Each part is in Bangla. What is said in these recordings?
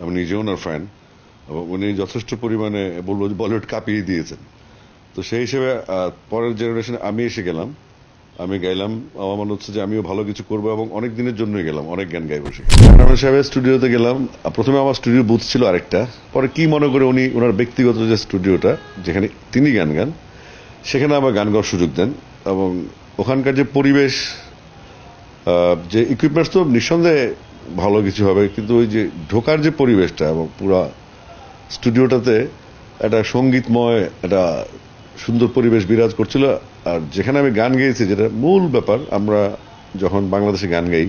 আমি নিজেও ওনার ফ্যান এবং উনি যথেষ্ট পরিমাণে বলব বলিউড কাঁপিয়ে দিয়েছেন। তো সেই হিসেবে পরের জেনারেশনে আমি এসে গেলাম। আমি গাইলাম, আমার মনে হচ্ছে যে আমিও ভালো কিছু করব এবং অনেক দিনের জন্যই গেলাম, অনেক গান গাইবো সে রহমান সাহেবের স্টুডিওতে গেলাম। প্রথমে আমার স্টুডিও বুথ ছিল আরেকটা। পরে কি মনে করে উনি ওনার ব্যক্তিগত যে স্টুডিওটা যেখানে তিনি গান গান, সেখানে আমার গান গাওয়ার সুযোগ দেন। এবং ওখানকার যে পরিবেশ যে ইকুইপমেন্টস তো নিঃসন্দেহে ভালো কিছু হবে, কিন্তু ওই যে ঢোকার যে পরিবেশটা এবং পুরা স্টুডিওটাতে একটা সঙ্গীতময়, একটা সুন্দর পরিবেশ বিরাজ করছিল। আর যেখানে আমি গান গেয়েছি, যেটা মূল ব্যাপার, আমরা যখন বাংলাদেশে গান গাই,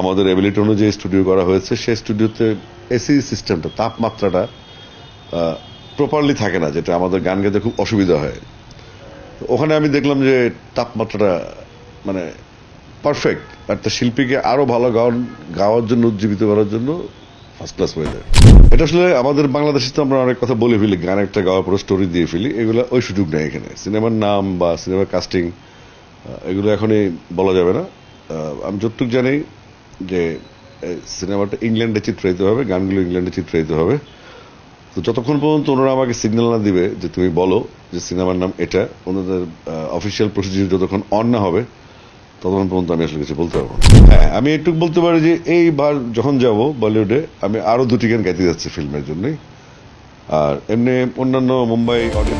আমাদের এবিলিটি অনুযায়ী স্টুডিও করা হয়েছে, সেই স্টুডিওতে এসি সিস্টেমটা তাপমাত্রাটা প্রপারলি থাকে না, যেটা আমাদের গান গাইতে খুব অসুবিধা হয়। ওখানে আমি দেখলাম যে তাপমাত্রাটা মানে পারফেক্ট একটা শিল্পীকে আরও ভালো গান গাওয়ার জন্য, উজ্জীবিত করার জন্য ফার্স্ট ক্লাস হয়ে যায়। এটা আসলে আমাদের বাংলাদেশে তো আমরা অনেক কথা বলে ফেলি, গান একটা গাওয়ার পরে স্টোরি দিয়ে ফেলি, এগুলো ওই সুযোগ নেই এখানে। সিনেমার নাম বা সিনেমার কাস্টিং এগুলো এখনই বলা যাবে না। আমি যতটুক জানি যে সিনেমাটা ইংল্যান্ডে চিত্রায়িত হবে, গানগুলো ইংল্যান্ডে চিত্রায়িত হবে। তো যতক্ষণ পর্যন্ত ওনারা আমাকে সিগন্যাল না দিবে যে তুমি বলো যে সিনেমার নাম এটা, ওনাদের অফিসিয়াল প্রসিডিউর যতক্ষণ অন না হবে ততক্ষণ পর্যন্ত আমি আসলে কিছু বলতে পারব হ্যাঁ আমি একটু বলতে পারি যে এইবার যখন যাব বলিউডে, আমি আরও দুটি গান গাইতে যাচ্ছি ফিল্মের জন্যই। আর এমনি অন্যান্য মুম্বাই, অডিও